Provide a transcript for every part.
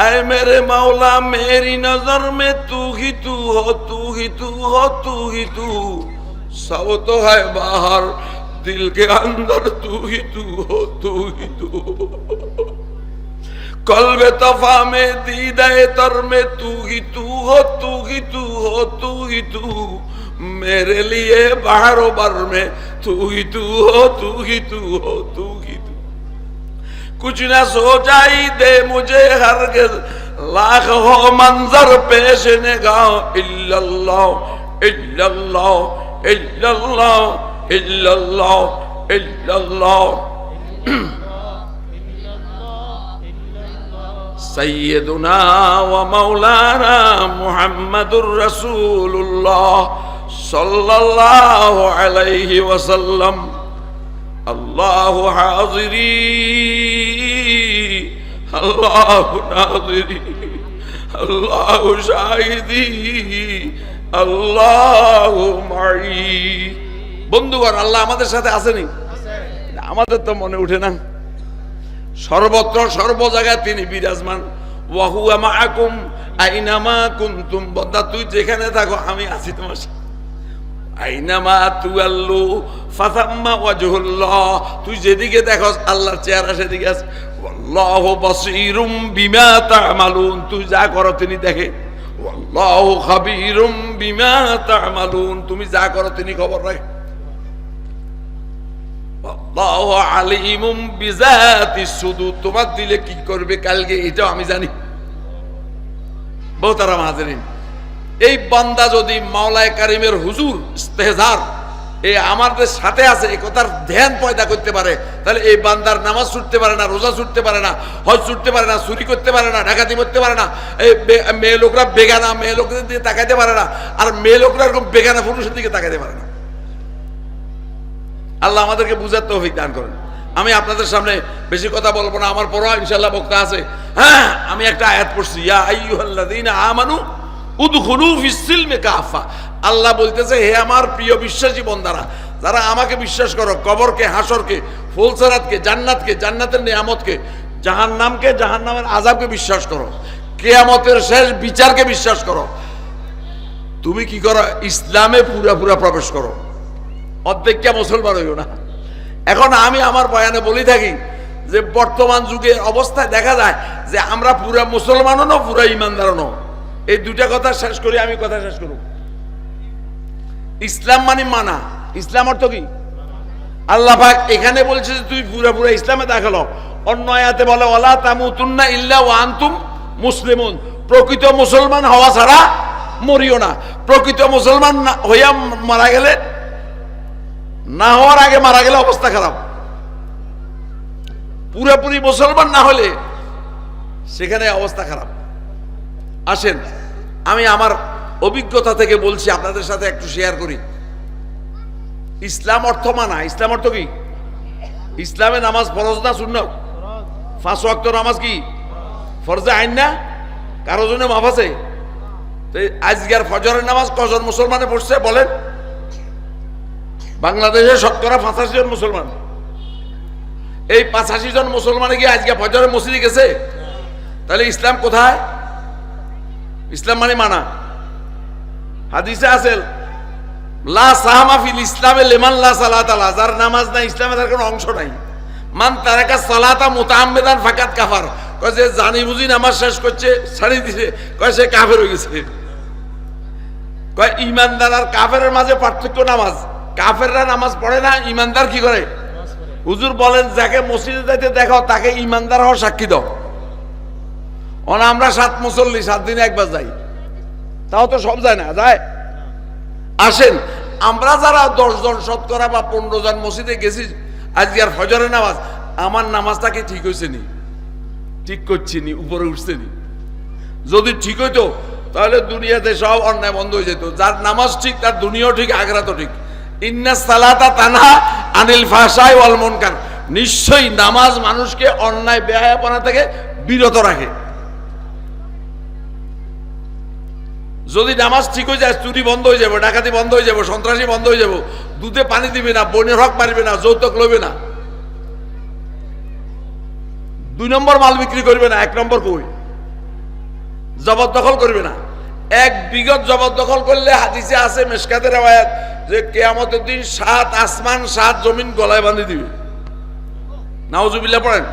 आए मेरे मौला मेरी नज़र में तू ही तू हो तू ही तू हो तू ही तू सब तो है बाहर दिल के अंदर तू ही तू हो तू ही तू कल्ब तफा में दीदाए तर में तू ही तू हो तू ही तू हो तू ही तू मेरे लिए बाहरों बर में तू ही तू हो तू ही तू हो तू ही کچھ نہ سو جائی دے مجھے ہرگز لاکھ ہو منظر پیش نگاہ اللہ اللہ اللہ اللہ اللہ سيدنا ومولانا محمد رسول الله صلى الله عليه وسلم আল্লাহ হাজিরি, আল্লাহ নাজরি, আল্লাহ শাহিদি, আল্লাহ মাই বন্ধুগণ, আল্লাহ আমাদের সাথে আসেনি আমাদের তো মনে উঠে না। সর্বত্র সর্ব জায়গায় তিনি বিরাজমান। ওয়াহু আমা আকুম আইনামা কুন্তুম। বদ্দা, তুই যেখানে থাকো, আমি আছি তোমার সাথে। আইনামা তুয়াল্লু ফাতাম্মা ওয়াজহুল্লাহ। তুই যেদিকে দেখো আল্লাহর চেহারা সেদিকে আছে। বিমা তুই যা করো তিনি দেখে। বিমা তুমি যা করো তিনি খবর রাখে। তোমার দিলে কি করবে কালকে, এটাও আমি জানি। বহুতারাম হাজারিন এই বান্দা যদি মাওলায় কারিমের হুজুর ইস্তেহজার এই আমাদের সাথে আছে এই কথার ধ্যান পয়দা করতে পারে, তাহলে এই বান্দার নামাজ ছুটতে পারে না, রোজা ছুটতে পারে না, হজ ছুটতে পারে না, চুরি করতে পারে না, ডাকাতি করতে পারে না এই মেয়ে লোকরা বেগানা, মেয়ে লোকদের দিকে তাকাইতে পারে না, আর মেয়ে লোকরা এরকম বেগানা পুরুষের দিকে তাকাইতে পারে না। আল্লাহ আমাদেরকে বুঝার তৌফিক দান করেন। আমি আপনাদের সামনে বেশি কথা বলব না, আমার পড়া ইনশাল্লাহ বক্তা আছে। হ্যাঁ আমি একটা আয়াত পড়ছি, ইয়া আইয়ুহাল্লাযীনা আমানু আল্লাহ বলতেছে, হে আমার প্রিয় বিশ্বাসী বন্দারা, যারা আমাকে বিশ্বাস করো, কবরকে হাসরকে ফুলসরাতকে, জান্নাতকে, জান্নাতের নিয়ামতকে, জাহান্নামকে, জাহান্নামের আযাবকে বিশ্বাস করো, কেয়ামতের শেষ বিচারকে বিশ্বাস করো, তুমি কি করো, ইসলামে পুরা পুরা প্রবেশ করো। অর্ধেকটা মুসলমান হইও না। এখন আমি আমার বয়ানে বলি থাকি যে, বর্তমান যুগে অবস্থায় দেখা যায় যে, আমরা পুরা মুসলমানও ন পুরা ইমানদারও ন এই দুটা কথা শেষ করি, আমি কথা শেষ করব। ইসলাম মানে মানা। ইসলাম অর্থ কি? আল্লাহ পাক এখানে বলছে যে তুই পুরা পুরা ইসলামে দাখল অন্য আয়াতে বলে ওলা তামুতুন্না ইল্লা ওয়া আনতুম মুসলিমুন। প্রকৃত মুসলমান হওয়া ছাড়া মরিও না। প্রকৃত মুসলমান হইয়া মারা গেলে, না হওয়ার আগে মারা গেলে অবস্থা খারাপ। পুরোপুরি মুসলমান না হলে সেখানে অবস্থা খারাপ। আসেন, আমি আমার অভিজ্ঞতা থেকে বলছি, আপনাদের সাথে একটু শেয়ার করি। ইসলাম অর্থ মানা, ইসলাম অর্থ কি? ইসলামে নামাজ ফরজ না শূন্য পাঁচ ওয়াক্ত নামাজ কি? ফরজে আইন না? কারও জন্য মাফ আছে? আজকের ফজরের নামাজ কজন মুসলমানে পড়ছে বলেন? বাংলাদেশে শতকরা পঁচাশি জন মুসলমান। এই পঁচাশি জন মুসলমানে কি আজকে ফজরে মসজিদে গেছে? তাহলে ইসলাম কোথায়? ইসলাম মানে মানা। হাদিসে আছে লা সাহামা ফিল ইসলামে লেমান লা সালাত আলা যার নামাজ নাই ইসলামে তার কোনো অংশ নাই। মান তারাকা সালাতা মুতাআম্মিদান ফাকাত কাফার। কয় যে জানি বুঝি নামাজ শেষ করছে ছাড়ি দিছে। কয় সে কাফের হয়ে গেছে। কয় ইমানদার আর কাফেরের মাঝে পার্থক্য নামাজ। কাফেররা নামাজ পড়ে না ইমানদার কি করে? হুজুর বলেন যাকে মসজিদে যাইতে দেখো তাকে ইমানদার হওয়ার সাক্ষী দাও। অন, আমরা সাত মুসল্লি সাত দিনে একবার যাই। তাও তো সব যায় না, যায়? আসেন, আমরা যারা দশ জন শতকরা বা পনেরো জন মসজিদে গেছি, আজকে আর ফজরের নামাজ, আমার নামাজটা কি ঠিক হয়েছে নি? ঠিক করছি নি, উপরে উঠছে নি? যদি ঠিক হইতো, তাহলে দুনিয়াতে সব অন্যায় বন্ধ হয়ে যেত। যার নামাজ ঠিক, তার দুনিয়াও ঠিক আগ্রা তো ঠিক। ইন্না সালাতা তানহা আনিল ফাসাই ওয়াল মুনকার। নিশ্চয়ই নামাজ মানুষকে অন্যায়, বেহায়াপনা থেকে বিরত রাখে। যদি নামাজ ঠিক হয়ে যায়, চুরি বন্ধ হয়ে যাবে, ডাকাতি বন্ধ হয়ে যাবে, সন্ত্রাসী বন্ধ হয়ে যাবে, দুধে পানি দিবে না, বনের হক মারবে না, যৌতুক লইবে না। দুই নম্বর মাল বিক্রি করবে না, এক নম্বর কই? জবরদখল করবে না। এক বিগত জবরদখল করলে হাদিসে আছে, মেশকাতের আয়াত যে কেয়ামতের দিন সাত আসমান, সাত জমিন গলায় বাঁধি দিবে। নাওজুবিল্লাহ পড়েন?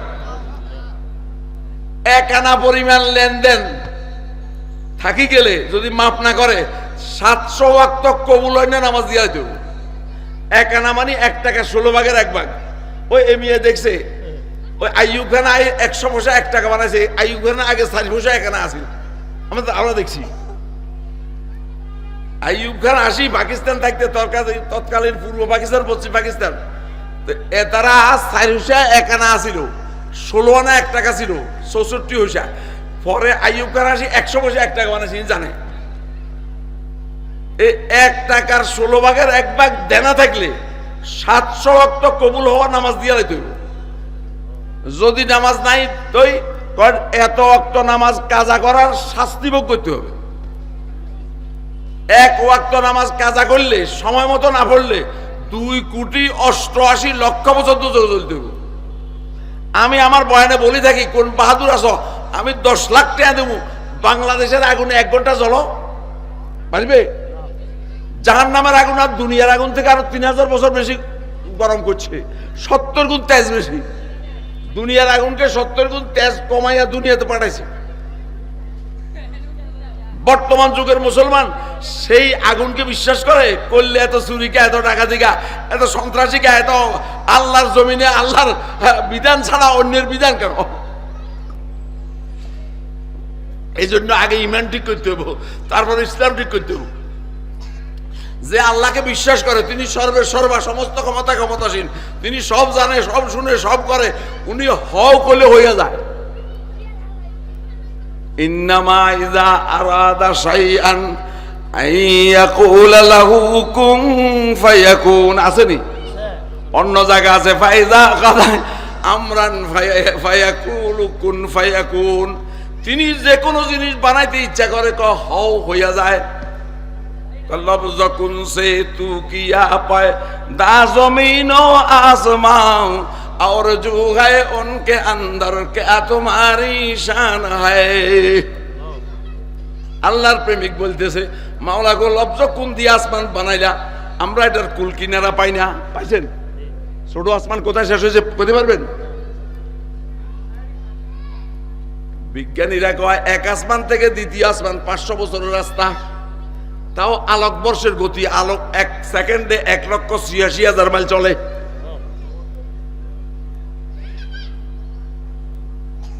এক আনা পরিমাণ লেনদেন থাকি গেলে যদি মাপ না করে, সাতশো ওয়াক্ত কবুল হয় না নামাজ দিয়া দেব। এক আনা মানে এক টাকা ষোলো ভাগের এক ভাগ। ওই এমিয়ে দেখছে, ওই আইয়ুব খান একশো পয়সা এক টাকা বানাইছে, আইয়ুব খান আগে ষাট পয়সা এক আনা আসিল আমরা আমরা দেখছি। আইয়ুব খান আসি, পাকিস্তান থাকতে তৎকালীন পূর্ব পাকিস্তান, পশ্চিম পাকিস্তান। তো এ তারা চার হুসা এক আনা আসিল ষোলো আনা এক টাকা ছিল, চৌষট্টি হুসা পরে আইয়ুব আসি, একশো পয়সা এক টাকা বানাইছি জানে। এই এক টাকার ষোলো ভাগের এক ভাগ দেনা থাকলে সাতশো অক্ত কবুল হওয়া নামাজ দিয়া লাইতে যদি নামাজ নাই কয় এত অক্ত নামাজ কাজা করার শাস্তি ভোগ করতে হবে। এক ওয়াক্ত নামাজ কাজা করলে, সময় মতো না পড়লে দুই কোটি অষ্টআশি লক্ষ বছর তো চলতে আমি আমার বয়ানে বলি থাকি, কোন বাহাদুর আছো আমি দশ লাখ টাকা দেবো। বাংলাদেশের আগুনে এক ঘণ্টা জ্বলো। পারবে? জাহান নামের আগুন আর দুনিয়ার আগুন থেকে আরও তিন হাজার বছর বেশি গরম করছে। সত্তর গুণ তেজ বেশি। দুনিয়ার আগুনকে সত্তর গুণ তেজ কমাইয়া দুনিয়াতে পাঠাইছে। বর্তমান যুগের মুসলমান সেই আগুনকে বিশ্বাস করে করলে এত চুরিকা এত টাকা দিকা এত সন্ত্রাসীকা এত আল্লাহর জমিনে আল্লাহর হ্যাঁ, বিধান ছাড়া অন্যের বিধান কেন? এই জন্য আগে ইমান ঠিক করতে হব, তারপর ইসলাম ঠিক করতে হব। যে আল্লাহকে বিশ্বাস করে, তিনি সর্বে সর্বা, সমস্ত ক্ষমতা ক্ষমতাসীন। তিনি সব জানে, সব শুনে, সব করে, উনি হও করলে হইয়া যায়। অন্য আছে, ফাইজা আমরান কুন তিনি যে কোনো জিনিস বানাইতে ইচ্ছা করে ক হও হইয়া যায় लफ्ज कुन से तू किया पाए दा जमीन आसमां और जो है उनके अंदर क्या तुम्हारी शान है আল্লাহর প্রেমিক বলতেছে মাওলা গো লব্জ কোন দিয়ে আসমান বানাইলা আমরা এটার কুল কিনারা পাই না পাইছেন ছোট আসমান কোথায় শেষ হয়েছে করতে পারবেন বিজ্ঞানীরা কয় এক আসমান থেকে দ্বিতীয় আসমান পাঁচশো বছরের রাস্তা তাও আলোক বর্ষের গতি আলোক এক সেকেন্ডে এক লক্ষ ছিয়াশি হাজার মাইল চলে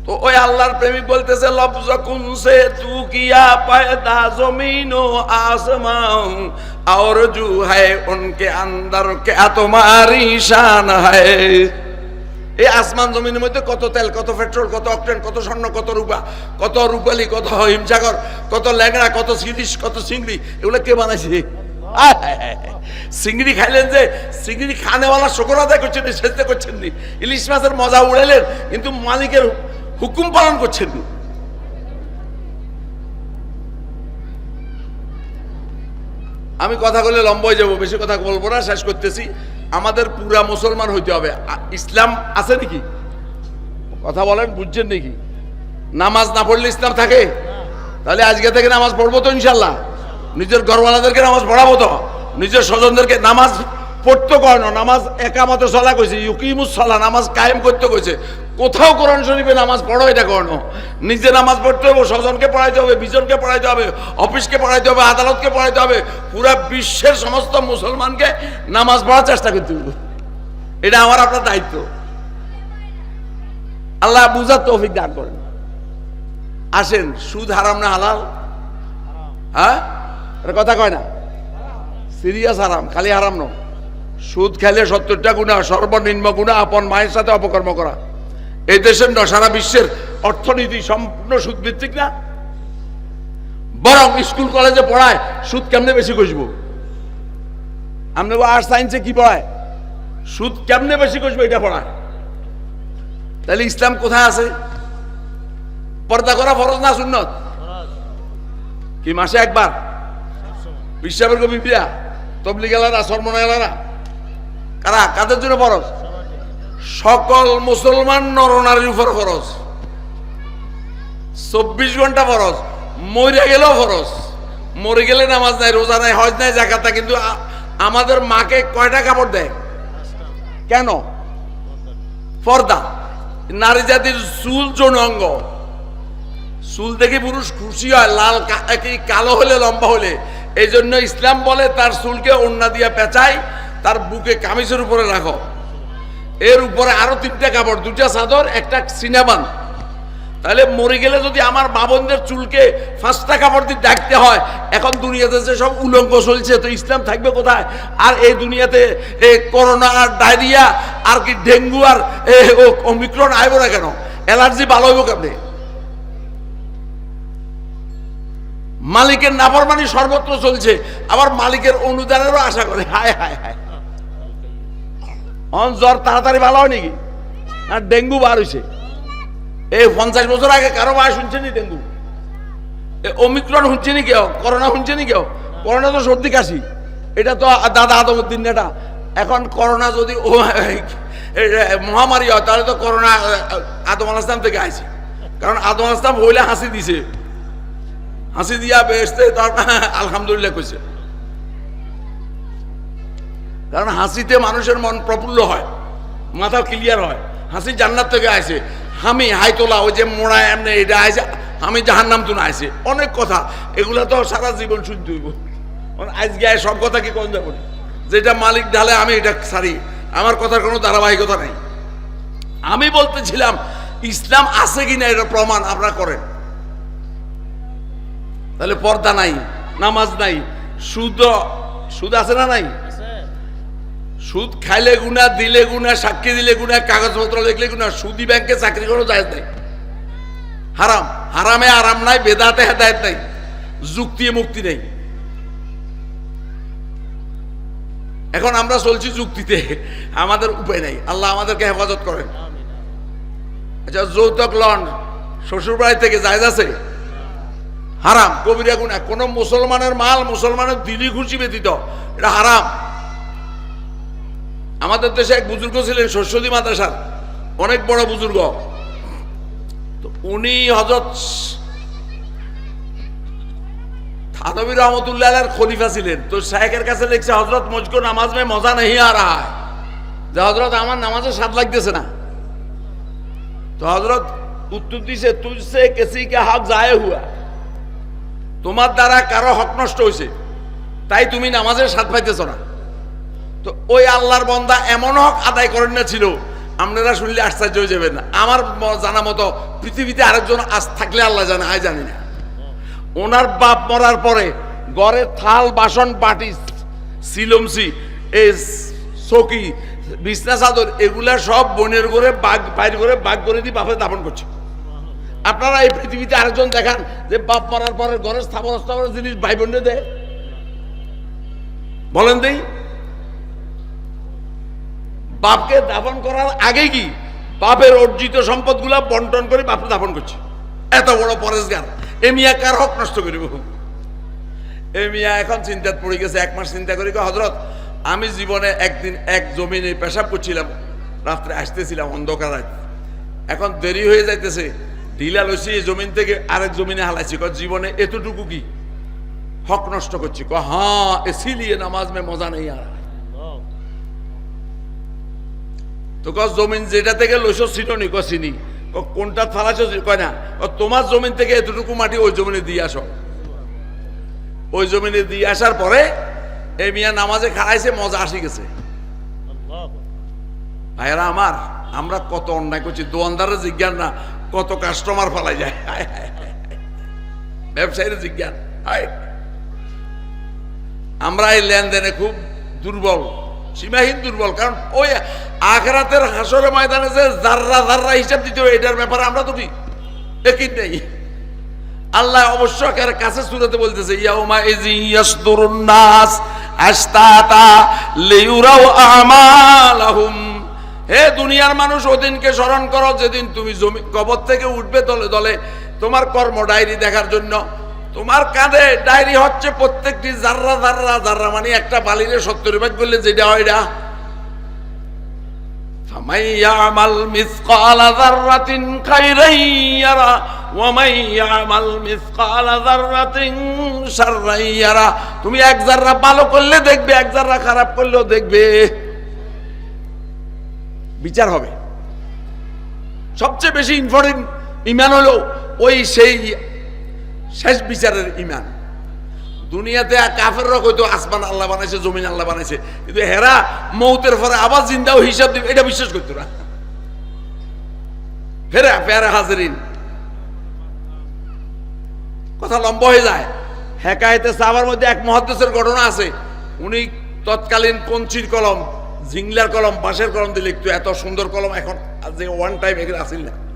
তো ওই আল্লাহর প্রেমিক বলতেছে লফজ কুনসে তু কিয়া পায়দা জমিন ও আসমাও और जो है उनके अंदर क्या तुम्हारी शान है এই আসমান জমিনের মধ্যে কত তেল, কত পেট্রোল, কত অক্টেন, কত স্বর্ণ, কত রূপা, কত রূপালি, কত হিমসাগর, কত ল্যাংড়া, কত সিরিশ কত চিংড়ি, এগুলো কে বানাইছে। চিংড়ি খাইলেন যে, চিংড়ি খানেওয়ালা শকর আদায় করছেন নি সেজতে করছেন নি। ইলিশ মাছের মজা উড়াইলেন, কিন্তু মালিকের হুকুম পালন করছেন আমি কথা বলে লম্বাই যাব, বেশি কথা বলব না, শেষ করতেছি। আমাদের পুরা মুসলমান হইতে হবে। ইসলাম আছে নাকি? কথা বলেন, বুঝছেন নাকি? নামাজ না পড়লে ইসলাম থাকে? তাহলে আজকে থেকে নামাজ পড়ব তো ইনশাল্লাহ নিজের ঘরওয়ালাদেরকে নামাজ পড়াবো তো। নিজের স্বজনদেরকে নামাজ পড়তে কয় নামাজ একামত চলা কইছে, ইউকিমুস সালা, নামাজ কায়েম করতে কইছে। কোথাও কোরআন শরীফে নামাজ পড়ো এটা কর্ণ নিজে নামাজ পড়তে হবে, স্বজনকে পড়াইতে হবে, বিজনকে পড়াইতে হবে, অফিসকে পড়াইতে হবে, আদালতকে পড়াইতে হবে, পুরা বিশ্বের সমস্ত মুসলমানকে নামাজ পড়ার চেষ্টা করতে হবে। এটা আমার আপনার দায়িত্ব। আল্লাহ বুঝার তৌফিক দান করেন। আসেন, সুদ হারাম না হালাল? হ্যাঁ? কথা কয় না? সিরিয়াস হারাম, খালি হারাম ন সুদ খেলে সত্তরটা গুণা, সর্বনিম্ন গুণা, আপন মায়ের সাথে অপকর্ম করা। এই দেশের সারা বিশ্বের অর্থনীতি সম্পূর্ণ সুদ ভিত্তিক না? বরং স্কুল, কলেজে পড়ায় সুদ কেমনে বেশি কষবো? আপনি আর্টস সায়েন্সে কি পড়ায়? সুদ কেমনে বেশি কষবো এটা পড়ায়? তাহলে ইসলাম কোথায় আছে? পর্দা করা ফরজ না সুন্নত? কি মাসে একবার? বিশ্বাবের কবি বিয়া তবলি গেলারা সর্বনা গেলারা কারা? কাদের জন্য ফরজ? সকল মুসলমান নরনারীর উপর ফরজ। চব্বিশ ঘণ্টা ফরজ। মরে গেলেও ফরজ। মরে গেলে নামাজ নাই, রোজা নাই, হজ নাই জাকাত কিন্তু আমাদের মাকে কয়টা কাপড় দেয়? কেন? পর্দা। নারী জাতির চুল যৌন অঙ্গ চুল দেখে পুরুষ খুশি হয়, লাল কালো হলে, লম্বা হলে। এই জন্য ইসলাম বলে, তার চুলকে ওন্না দিয়া পেঁচাই, তার বুকে কামিজের উপরে রাখো। এর উপরে আরও তিনটা কাপড়, দুটা চাদর, একটা সিনেমান তাহলে মরে গেলে যদি আমার মা বোনদের চুলকে পাঁচটা কাপড় দিয়ে ডাকতে হয়, এখন দুনিয়াতে যে সব উলঙ্গ চলছে, তো ইসলাম থাকবে কোথায়? আর এই দুনিয়াতে এ করোনা আর ডায়রিয়া, আর কি ডেঙ্গু আর অমিক্রণ আইব না কেন? অ্যালার্জি ভালো হইব কেমনে? মালিকের নাফরমানি সর্বত্র চলছে, আবার মালিকের অনুদানেরও আশা করে। হায় হায় হায়। অন জ্বর তাড়াতাড়ি ভালো হয় নাকি? আর ডেঙ্গু বার হয়েছে এই পঞ্চাশ বছর আগে কারও মায় শুনছে নি ডেঙ্গু? এ অমিক্রণ শুনছে নি কেউ? করোনা শুনছে নি কেউ? করোনা তো সর্দি কাশি। এটা তো দাদা আদমুদ্দিন এটা এখন করোনা যদি মহামারী হয়, তাহলে তো করোনা আদম আল ইসলাম থেকে আইছে। কারণ আদম আল ইসলাম হইলে হাসি দিছে। হাসি দিয়া বেসতে তার, আলহামদুলিল্লাহ কইছে। কারণ হাসিতে মানুষের মন প্রফুল্ল হয়, মাথা ক্লিয়ার হয়। হাসি জান্নাত থেকে আসে আমি হাইতোলা ওই যে মোড়া এমনি এটা আইসে আমি জাহার নাম তুনা আইসে অনেক কথা, এগুলা তো সারা জীবন শুনতে হইব। আজকে আয় সব কথা কি কোন যাব? যেটা মালিক ঢালে আমি এটা সারি আমার কথার কোনো ধারাবাহিকতা নাই। আমি বলতেছিলাম, ইসলাম আছে কিনা এটা প্রমাণ আপনারা করেন। তাহলে পর্দা নাই, নামাজ নাই, সুদ সুদ আছে না নাই? সুদ খাইলে গুনা দিলে গুনা সাক্ষী দিলে গুনা কাগজপত্র দেখলে গুনা সুদি ব্যাংকে চাকরি করো যায় নাই। হারাম। হারামে আরাম নাই, বেদাতে হেদায়ত নাই, যুক্তি মুক্তি নেই। এখন আমরা চলছি যুক্তিতে, আমাদের উপায় নাই। আল্লাহ আমাদেরকে হেফাজত করেন। আচ্ছা যৌতুক লন শ্বশুর বাড়ি থেকে যায় আছে? হারাম। কবিরা গুণা। কোন মুসলমানের মাল মুসলমানের দিলি খুশি ব্যতীত। এটা হারাম। আমাদের দেশে এক বুজুর্গ ছিলেন শস্যদী মাদ্রাসার, অনেক বড় বুজুর্গ। তো উনি হজরত থানবী রহমতুল্লাহ খলিফা ছিলেন। তো শাহেকের কাছে লিখছে হজরত মুঝকো নামাজ মে মজা নেই আ রহা যে হজরত আমার নামাজে স্বাদ লাগতেছে না। তো হজরত উত্তর দিছে তুঝসে কেসি কে হক জায়ে হুয়া। তোমার দ্বারা কারও হক নষ্ট হয়েছে তাই তুমি নামাজের স্বাদ পাইতেছ না। তো ওই আল্লাহর বন্দা এমন হক আদায় করেন না ছিল। আপনারা শুনলে আশ্চর্য হয়ে যাবেন। আমার জানা মতো পৃথিবীতে আরেকজন আজ থাকলে আল্লাহ জানে, আয় জানি না। ওনার বাপ মরার পরে ঘরের থাল, বাসন, বাটি সিলমসি এই চকি বিছনা, চাদর, এগুলা সব বোনের করে বাঘ, বাইর করে বাঘ করে দিয়ে বাপে দাপন করছে। আপনারা এই পৃথিবীতে আরেকজন দেখান যে বাপ মরার পরে ঘরের স্থাপন স্থাপনের জিনিস ভাই বোনে দেয়। বলেন দেই। বাপকে দাফন করার আগে কি বাপের অর্জিত সম্পদগুলা বন্টন করে বাপকে দাফন করছে? এত বড় পরেশগার। এ মিয়া কার হক নষ্ট করিব? এ মিয়া এখন চিন্তাত পড়ে গেছে এক মাস চিন্তা করি হজরত আমি জীবনে একদিন এক জমিনে পেশাব করছিলাম রাত্রে আসতেছিলাম অন্ধকার এখন দেরি হয়ে যাইতেছে ঢিলা লইছি এই জমিন থেকে আরেক জমিনে হালাইছি। কয়, জীবনে এতটুকু কি? হক নষ্ট করছি। কয়, হ্যাঁ এসিলিয়ে নামাজ মে মজা নেই আর। তো কস জমিন যেটা থেকে লইছ চিনি ক চিনি। ক কোনটা ফালাইছ কয় না তোমার জমিন থেকে এতটুকু মাটি ওই জমিনে দিয়ে আসো। ওই জমিনে দিয়ে আসার পরে এই মিয়া নামাজে খাড়াইছে, মজা আসি গেছে। ভাইয়েরা আমার, আমরা কত অন্যায় করছি, দোয়ানদারের জিজ্ঞান না, কত কাস্টমার ফালাই যায়। ব্যবসায়ীর জিজ্ঞান আমরা এই লেনদেনে খুব দুর্বল। সীমাহীন দুর্বল, কারণ ওই আখরাতের হাসরে ময়দানে যে জাররা জাররা হিসাব দিতে হবে, এটার ব্যাপারে আমরা তো একই নেই। আল্লাহ অবশ্য এর কাছে সুরতে বলতেছে, ইয়াউমা ইজি ইয়াসদুরুন নাস আশতাতা লিউরাউ আমালাহুম। হে দুনিয়ার মানুষ, ওদিনকে স্মরণ করো, যেদিন তুমি জমি, কবর থেকে উঠবে দলে দলে তোমার কর্ম ডায়েরি দেখার জন্য। তোমার কাঁধে ডায়েরি হচ্ছে প্রত্যেকটি জাররা জাররা জাররা মানে একটা বালিরে সত্তর ভাগ করলে যেটা হয় এটা فمن يعمل مثقال ذرة خيرا يرى ওয়ামাই ইয়ামাল মিসকাল যাররাতিন শাররান ইয়ারা তুমি এক জাররা ভালো করলে দেখবে এক জাররা খারাপ করলেও দেখবে বিচার হবে সবচেয়ে বেশি ইম্পর্টেন্ট ইমান হলো ওই সেই শেষ বিচারের ইমান। দুনিয়াতে কাফেররা কইতো, আসমান আল্লাহ বানাইছে, জমিন আল্লাহ বানাইছে। কিন্তু হেরা মৌতের পরে আবার জিন্দাও হিসাব দিবে, এটা বিশ্বাস করতো না। ফেরা ফেরা হাজরিন। কথা লম্বা হয়ে যায়। হেকায়েতে সাবার মধ্যে এক মহাদ্দেশের ঘটনা আছে। উনি তৎকালীন কঞ্চির কলম, জিংলার কলম, বাঁশের কলম দিয়ে লিখতো, এত সুন্দর কলম এখন যে ওয়ান টাইম এগুলো আসিল না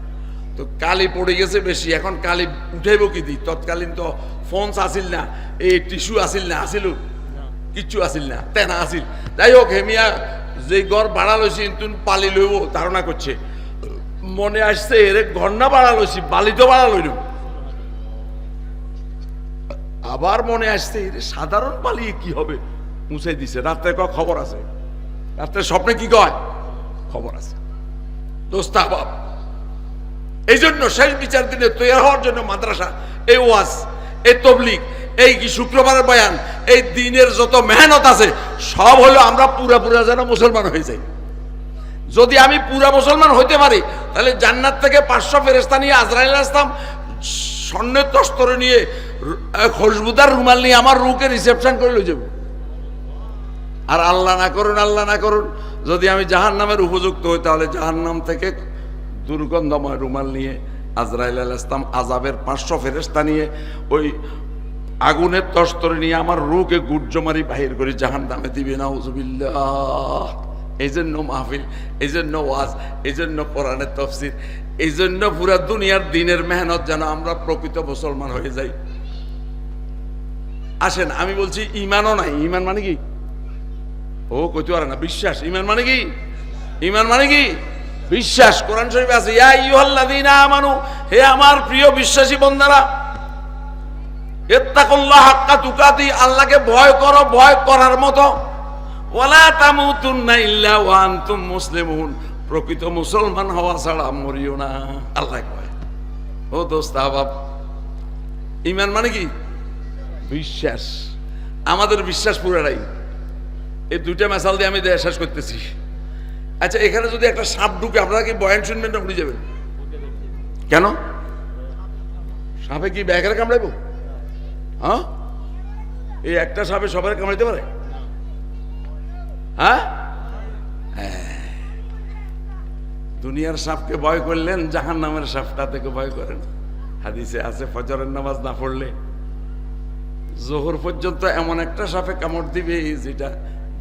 তো কালি পড়ে গেছে বেশি এখন কালি উঠাইব কি দি? তৎকালীন তো ফোনস আসিল না এই টিস্যু আসিল না আসিল কিচ্ছু আসিল না তেনা আসিল যাই হোক হেমিয়া যে গড় বাড়া লইছি তুন পালি লইব ধারণা করছে মনে আসছে এর না বাড়া লইছি বালি তো বাড়া লইল আবার মনে আসছে এর সাধারণ বালি কি হবে? মুছাই দিছে রাত্রে ক খবর আছে? রাত্রে স্বপ্নে কি কয়? খবর আছে। দোস্তা বাপ এই জন্য শেষ বিচার দিনে তৈরি হওয়ার জন্য মাদ্রাসা, এই ওয়াজ, এই তবলিক এই শুক্রবারের বয়ান, এই দিনের যত মেহনত আছে, সব হলো আমরা পুরা পুরা যেন মুসলমান হয়ে যাই। যদি আমি পুরা মুসলমান হইতে পারি, তাহলে জান্নাত থেকে পাঁচশো ফেরেস্তা নিয়ে আজরাইল আসতাম, স্বর্ণের তস্তরে নিয়ে খুশবুদার রুমাল নিয়ে আমার রুকে রিসেপশন করে লই যাব। আর আল্লাহ না করুন, আল্লাহ না করুন, যদি আমি জাহান নামের উপযুক্ত হই, তাহলে জাহান নাম থেকে দুর্গন্ধময় রুমাল নিয়ে আজরাইল আল ইসলাম আজাবের পাঁচশো ফেরেস্তা নিয়ে ওই আগুনের তস্তরে নিয়ে আমার রুকে গুর্জমারি বাহির করে জাহান দামে দিবে। না হুজুবিল্লাহ এই জন্য মাহফিল এই জন্য ওয়াজ এই জন্য কোরআনের তফসির এই জন্য পুরা দুনিয়ার দিনের মেহনত যেন আমরা প্রকৃত মুসলমান হয়ে যাই। আসেন, আমি বলছি ইমানও নাই। ইমান মানে কি? ও, কইতে পারে না, বিশ্বাস। ইমান মানে কি? ইমান মানে কি? বিশ্বাস, কোরআন শরীফ আছে, ইয়া আইয়ুহাল্লাযীনা আমানু হে আমার প্রিয় বিশ্বাসী বন্দারা, ইত্তাকুল্লাহ হাক্কা তুকাতি আল্লাহকে ভয় করো, ভয় করার মতো। ওয়ালা তামুতুন্না ইল্লা ওয়া আনতুম মুসলিমুন প্রকৃত মুসলমান হওয়া ছাড়া মরিও না। আল্লাহ কয় ও দোস্ত আহবাব ইমান মানে কি? বিশ্বাস। আমাদের বিশ্বাস পুরাটাই। এই দুইটা মেসাল দিয়ে আমি দেয়া শেষ করতেছি। আচ্ছা এখানে যদি একটা সাপ ঢুকে, আপনারা কি বয়ান শুনবেন না উড়ে যাবেন? কেন? সাপে কি ব্যাগের কামড়াইব? হ্যাঁ? এই একটা সাপে সবাই কামড়াইতে পারে? হ্যাঁ? হ্যাঁ। দুনিয়ার সাপকে ভয় করলেন জাহান নামের সাপটা থেকে ভয় করেন। হাদিসে আছে, ফজরের নামাজ না পড়লে। জোহর পর্যন্ত এমন একটা সাপে কামড় দিবে, যেটা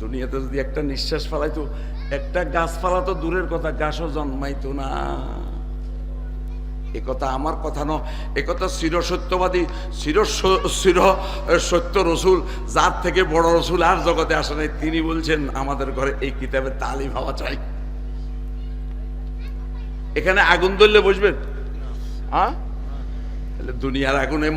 দুনিয়াতে যদি একটা নিঃশ্বাস ফালাইতো একটা গাছপালা তো দূরের কথা, গাছও জন্মাইতো না। কথা আমার কথা ন এ কথা চির সত্যবাদী, চির চির সত্য রসুল, যার থেকে বড় রসুল আর জগতে আসে নাই, তিনি বলছেন, আমাদের ঘরে এই কিতাবের তালিম হওয়া চাই। এখানে আগুন ধরলে বসবেন হ্যাঁ? দুনিয়ার আগুনে